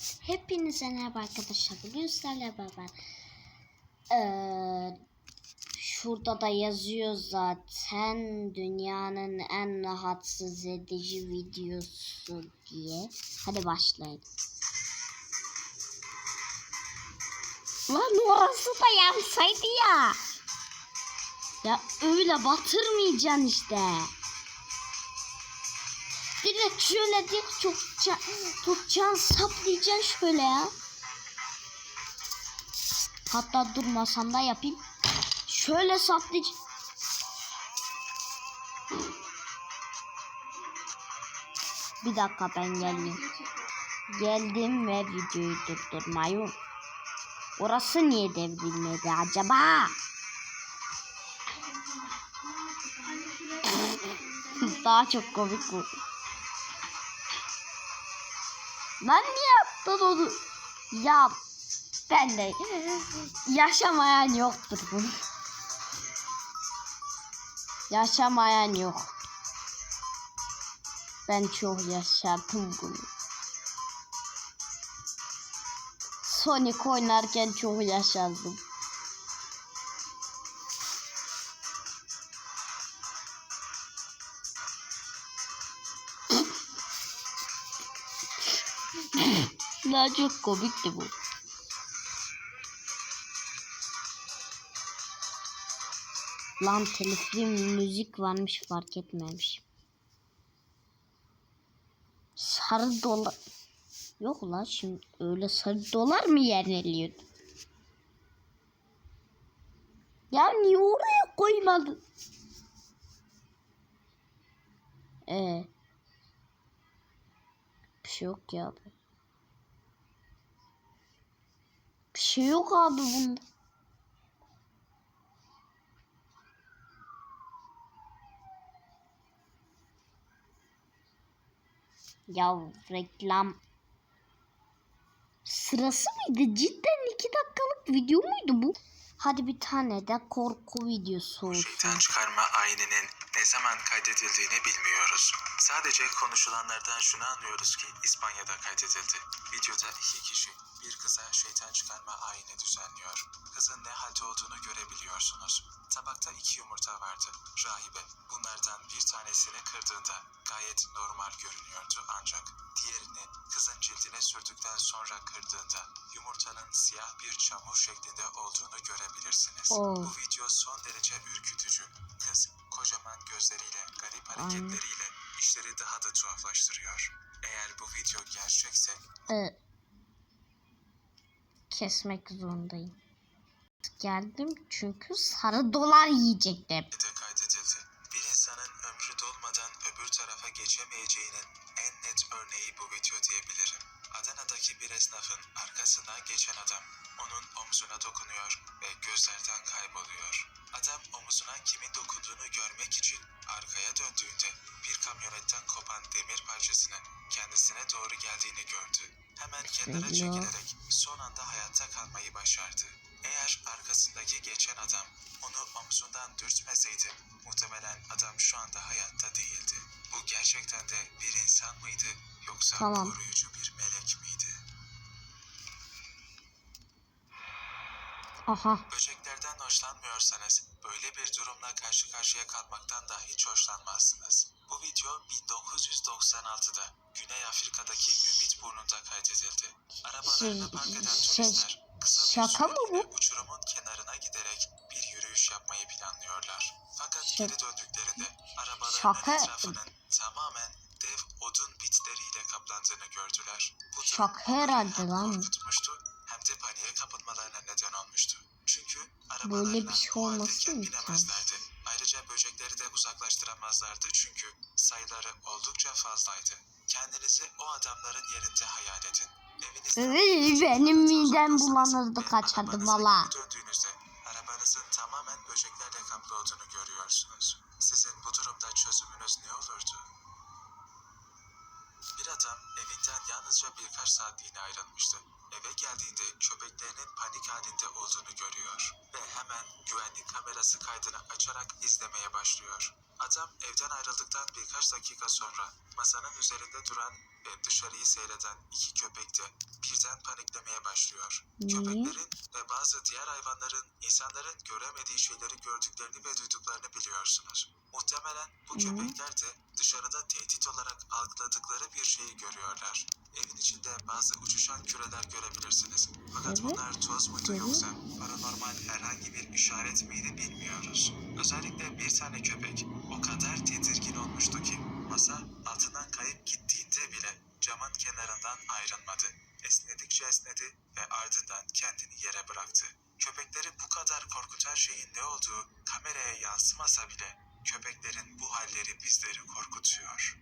Hepinize merhaba arkadaşlar. Bugün sizlerle beraber eee, şurada da yazıyor zaten dünyanın en rahatsız edici videosu diye. Hadi başlayalım. Lan orası da yansaydı ya. Ya öyle batırmayacaksın işte. Direkt şöyle dik tutacaksın, tutacaksın saplayacaksın şöyle ya. Hatta durmasam da yapayım. Şöyle saplayacaksın. Bir dakika ben geleyim. Geldim ve videoyu durdurmayı. Orası niye devrilmedi acaba? Daha çok komik bu. Lan niye yaptın onu? Ya ben de yaşamayan yoktur bunu. Yaşamayan yok. Ben çok yaşadım bunu. Sonic oynarken çok yaşadım. Çok komikti bu. Lan telifli müzik varmış fark etmemiş. Sarı dolar. Yok lan şimdi öyle sarı dolar mı yerleniyor? Ya niye oraya koymadın? Ee, bir şey yok ya abi. Bir şey yok abi bunda. Ya reklam sırası mıydı? Cidden iki dakikalık video muydu bu? Hadi bir tane de korku videosu olsun. Şeytan çıkarma ayininin ne zaman kaydedildiğini bilmiyoruz. Sadece konuşulanlardan şunu anlıyoruz ki İspanya'da kaydedildi. Videoda iki kişi bir kıza şeytan çıkarma ayini düzenliyor. Kızın ne halde olduğunu görebiliyorsunuz. Tabakta iki yumurta vardı. Rahibe bunlardan bir tanesini kırdığında gayet normal görünüyordu ancak diğerini kızın cildine sürdükten sonra kırdığında yumurtanın siyah bir çamur şeklinde olduğunu görebilirsiniz. Oo. Bu video son derece ürkütücü. Kız kocaman gözleriyle, garip hareketleriyle işleri daha da tuhaflaştırıyor. Eğer bu video gerçekse Ee, kesmek zorundayım. Geldim çünkü sarı dolar yiyecektim. de kaydedildi. Bir insanın ömrü dolmadan öbür tarafa geçemeyeceğinin en net örneği bu video diyebilirim. Adana'daki bir esnafın arkasından geçen adam onun omzuna dokunuyor ve gözlerden kayboluyor. Adam omuzuna kimin dokunduğunu görmek için arkaya döndüğünde bir kamyonetten kopan demir parçasının kendisine doğru geldiğini gördü. Hemen kenara çekilerek son anda hayatta kalmayı başardı. Eğer arkasındaki geçen adam onu omzundan dürtmeseydi muhtemelen adam şu anda hayatta değildi. Bu gerçekten de bir insan mıydı yoksa Tamam. koruyucu bir melek miydi? Aha. Böceklerden hoşlanmıyorsanız böyle bir durumla karşı karşıya kalmaktan da hiç hoşlanmazsınız. Bu video 1996'da Güney Afrika'daki Ümit Burnu'nda kaydedildi. Arabalarını park eden Şey, turistler kısa bir şaka mı süreliğine bu? uçurumun kenarına giderek bir yürüyüş yapmayı planlıyorlar. Fakat Şey- geri döndüklerinde arabalarının Şaka- etrafının tamamen dev odun bitleriyle kaplandığını gördüler. Bu durum Şaka onları herhalde hem lan. korkutmuştu hem de paniğe kapılmalarına neden olmuştu. Çünkü Böyle bir şey o olması haldeyken mı binemezlerdi. Ayrıca böcekleri de uzaklaştıramazlardı çünkü sayıları oldukça fazlaydı. Kendinizi o adamların yerinde hayal edin. Evinizden Iy, benim midem bulanırdı, kaçardı valla. Döndüğünüzde arabanızın tamamen böceklerle kaplı olduğunu görüyorsunuz. Sizin bu durumda çözümünüz ne olurdu? Yalnızca birkaç saatliğine ayrılmıştı. Eve geldiğinde köpeklerinin panik halinde olduğunu görüyor ve hemen güvenlik kamerası kaydını açarak izlemeye başlıyor. Adam evden ayrıldıktan birkaç dakika sonra masanın üzerinde duran ve dışarıyı seyreden iki köpek de birden paniklemeye başlıyor. Niye? Köpeklerin ve bazı diğer hayvanların insanların göremediği şeyleri gördüklerini ve duyduklarını biliyorsunuz. Muhtemelen bu Hı. köpekler de dışarıda tehdit olarak algıladıkları bir şeyi görüyorlar. Evin içinde bazı uçuşan küreler görebilirsiniz. Fakat Evet. bunlar toz muydu Evet. yoksa paranormal herhangi bir işaret miydi bilmiyoruz. Özellikle bir tane köpek o kadar tedirgin olmuştu ki masa altından kayıp gittiğinde bile camın kenarından ayrılmadı. Esnedikçe esnedi ve ardından kendini yere bıraktı. Köpekleri bu kadar korkutan şeyin ne olduğu kameraya yansımasa bile köpeklerin bu halleri bizleri korkutuyor.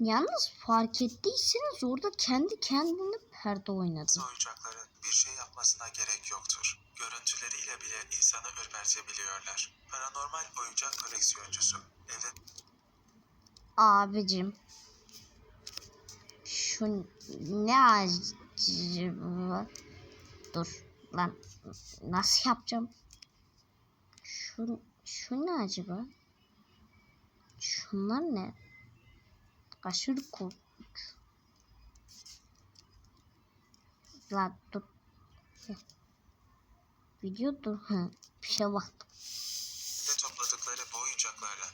Yalnız fark ettiyseniz orada kendi kendine perde oynadı. Bazı oyuncakların bir şey yapmasına gerek yoktur. Görüntüleriyle bile insanı ürpertebiliyorlar. Paranormal oyuncak koleksiyoncusu. Evet Abicim. Şu ne acaba? Dur lan nasıl yapacağım? Şu, şu ne acaba? Şunlar ne? Aşırı korkunç. Lan dur. Video dur. Bir şey baktım. ve topladıkları bu oyuncaklarla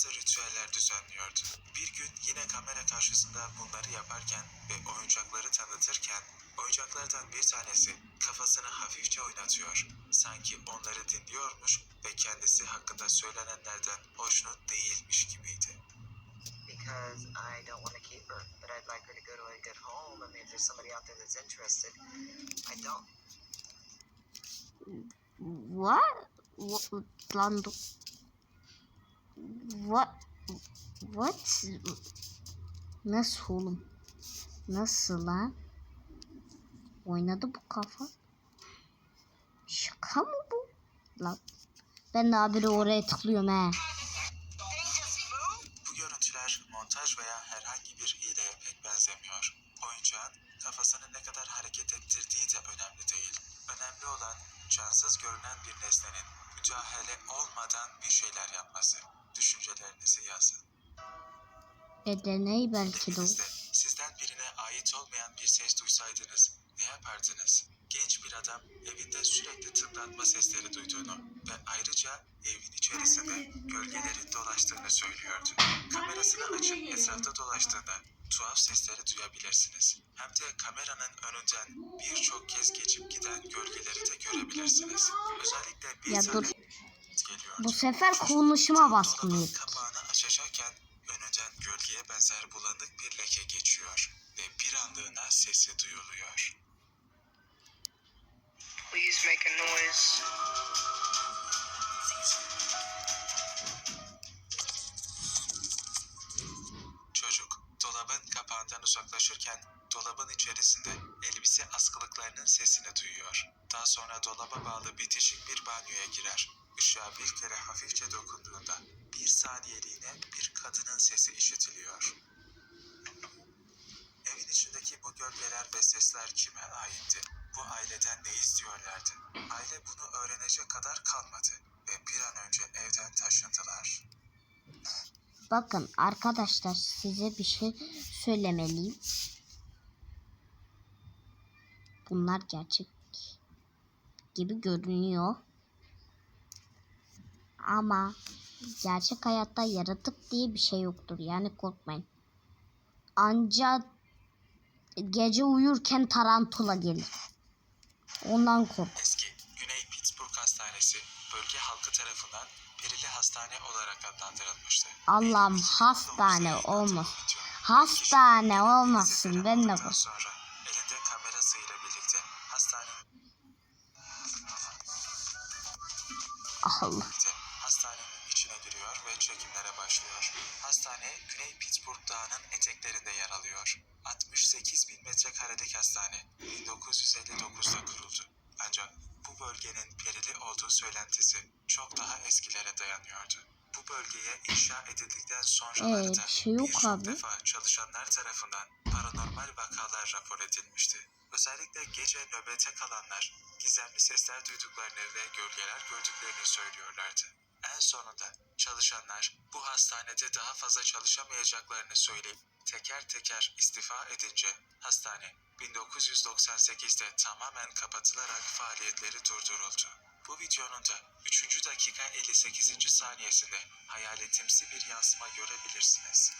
bazı ritüeller düzenliyordu. Bir gün yine kamera karşısında bunları yaparken ve oyuncakları tanıtırken oyuncaklardan bir tanesi kafasını hafifçe oynatıyor. Sanki onları dinliyormuş ve kendisi hakkında söylenenlerden hoşnut değilmiş gibiydi. because I don't want to keep her, but I'd like her to go to a good home. I mean, if there's somebody out there that's interested, I don't. What? What? Lan dur. What? What? Nasıl oğlum? Nasıl lan? Oynadı bu kafa. Şaka mı bu? Lan. Ben de haberi oraya tıklıyorum he. Bu görüntüler montaj veya herhangi bir hileye pek benzemiyor. Oyuncağın kafasını ne kadar hareket ettirdiği de önemli değil. Önemli olan cansız görünen bir nesnenin müdahale olmadan bir şeyler yapması. Düşüncelerinizi yazın. E deney belki de o. Evinizde sizden birine ait olmayan bir ses duysaydınız ne yapardınız? Genç bir adam evinde sürekli tıklatma sesleri duyduğunu ve ayrıca evin içerisinde gölgelerin dolaştığını söylüyordu. Kamerasını açıp etrafta dolaştığında tuhaf sesleri duyabilirsiniz. Hem de kameranın önünden birçok kez geçip giden gölgeleri de görebilirsiniz. Özellikle bir Ya tane. Geliyordu. Bu sefer konuşma baskını kapağını açacakken önünden gölgeye benzer bulanık bir leke geçiyor ve bir anlığına sesi duyuluyor. Please make a noise. Çocuk dolabın kapağından uzaklaşırken dolabın içerisinde elbise askılıklarının sesini duyuyor. Daha sonra dolaba bağlı bitişik bir banyoya girer. Işığa bir kere hafifçe dokunduğunda bir saniyeliğine bir kadının sesi işitiliyor. Evin içindeki bu gölgeler ve sesler kime aitti? Bu aileden ne istiyorlardı? Aile bunu öğrenecek kadar kalmadı ve bir an önce evden taşındılar. Bakın arkadaşlar size bir şey söylemeliyim. Bunlar gerçek gibi görünüyor. Ama gerçek hayatta yaratık diye bir şey yoktur. Yani korkmayın. Anca gece uyurken tarantula gelir. Ondan kork. Eski Güney Pittsburgh Hastanesi bölge halkı tarafından perili hastane olarak adlandırılmıştı. Allah'ım hastane 2009'da olmasın. yayınlanan video, Hastane olmasın. Ben de aldıktan Allah. hastanenin içine giriyor ve çekimlere başlıyor. Hastane Güney Pittsburgh Dağı'nın eteklerinde yer alıyor. 68 bin metrekarelik hastane 1959'da kuruldu. Ancak bu bölgenin perili olduğu söylentisi çok daha eskilere dayanıyordu. Bu bölgeye inşa edildikten sonraları Evet, da şey yok birçok abi. defa çalışanlar tarafından paranormal vakalar rapor edilmişti. Özellikle gece nöbete kalanlar gizemli sesler duyduklarını ve gölgeler gördüklerini söylüyorlardı. En sonunda çalışanlar bu hastanede daha fazla çalışamayacaklarını söyleyip teker teker istifa edince hastane 1998'de tamamen kapatılarak faaliyetleri durduruldu. Bu videonun da 3. dakika 58. saniyesinde hayaletimsi bir yansıma görebilirsiniz.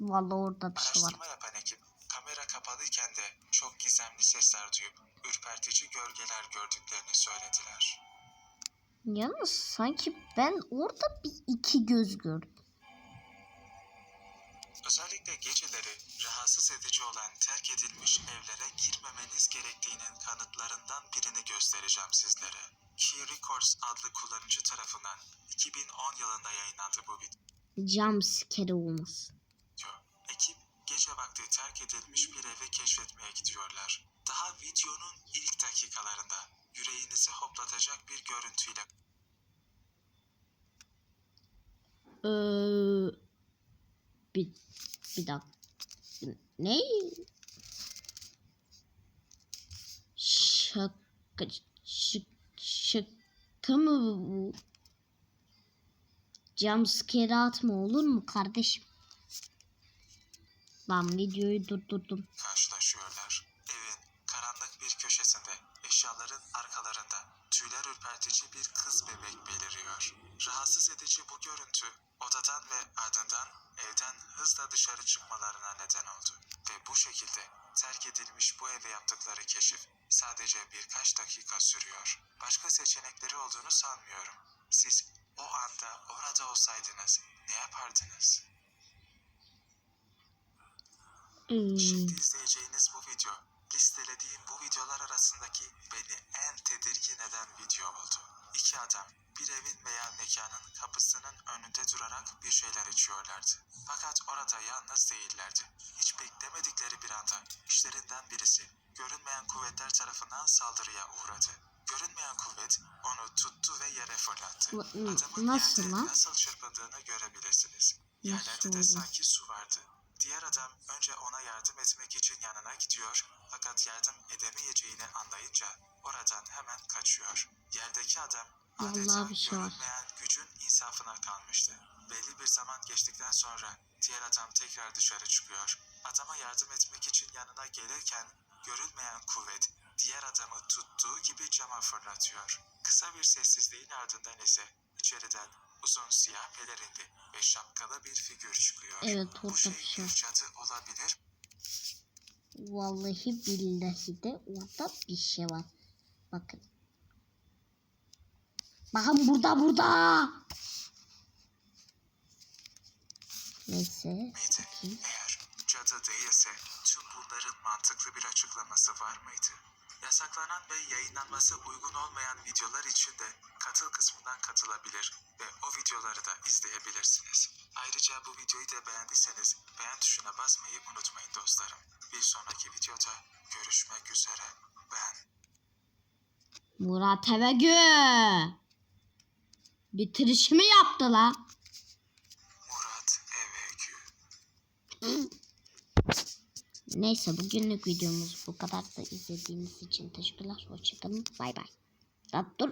Vallahi orada bir şey var. Araştırma yapan ekip kamera kapalıyken de çok gizemli sesler duyup ürpertici gölgeler gördüklerini söylediler. Yalnız sanki ben orada bir iki göz gördüm. Özellikle geceleri rahatsız edici olan terk edilmiş evlere girmemeniz gerektiğinin kanıtlarından birini göstereceğim sizlere. Key Records adlı kullanıcı tarafından 2010 yılında yayınlandı bu video. Jump scare vakti terk edilmiş bir evi keşfetmeye gidiyorlar. Daha videonun ilk dakikalarında yüreğinizi hoplatacak bir görüntüyle Ee, bir, bir dakika. Ne? Şaka, şık, şaka mı bu? Jumpscare atma olur mu kardeşim? Ben videoyu durdurdum. karşılaşıyorlar. Evin karanlık bir köşesinde eşyaların arkalarında tüyler ürpertici bir kız bebek beliriyor. Rahatsız edici bu görüntü odadan ve ardından evden hızla dışarı çıkmalarına neden oldu. Ve bu şekilde terk edilmiş bu eve yaptıkları keşif sadece birkaç dakika sürüyor. Başka seçenekleri olduğunu sanmıyorum. Siz o anda orada olsaydınız ne yapardınız? Şimdi izleyeceğiniz bu video, listelediğim bu videolar arasındaki beni en tedirgin eden video oldu. İki adam bir evin veya mekanın kapısının önünde durarak bir şeyler içiyorlardı. Fakat orada yalnız değillerdi. Hiç beklemedikleri bir anda işlerinden birisi görünmeyen kuvvetler tarafından saldırıya uğradı. Görünmeyen kuvvet onu tuttu ve yere fırlattı. Adamın nasıl yerde lan? nasıl çırpındığını görebilirsiniz. Yerlerde de sanki su vardı. Diğer adam önce ona yardım etmek için yanına gidiyor fakat yardım edemeyeceğini anlayınca oradan hemen kaçıyor. Yerdeki adam adeta şey görünmeyen gücün insafına kalmıştı. Belli bir zaman geçtikten sonra diğer adam tekrar dışarı çıkıyor. Adama yardım etmek için yanına gelirken görünmeyen kuvvet diğer adamı tuttuğu gibi cama fırlatıyor. Kısa bir sessizliğin ardından ise içeriden uzun siyah pelerinli ve şapkalı bir figür çıkıyor. Evet, Bu şey bir şey cadı olabilir Vallahi billahi de orada bir şey var. Bakın. Bakın burada burada. Neyse. miydi? Bakayım. Eğer cadı değilse tüm bunların mantıklı bir açıklaması var mıydı? Yasaklanan ve yayınlanması uygun olmayan videolar için de katıl kısmından katılabilir ve o videoları da izleyebilirsiniz. Ayrıca bu videoyu da beğendiyseniz beğen tuşuna basmayı unutmayın dostlarım. Bir sonraki videoda görüşmek üzere. Ben Murat Evegü. Bitirişimi yaptı la. Murat Evegü. Neyse bugünlük videomuz bu kadar da izlediğiniz için teşekkürler. Hoşçakalın. Bay bay. Ya dur.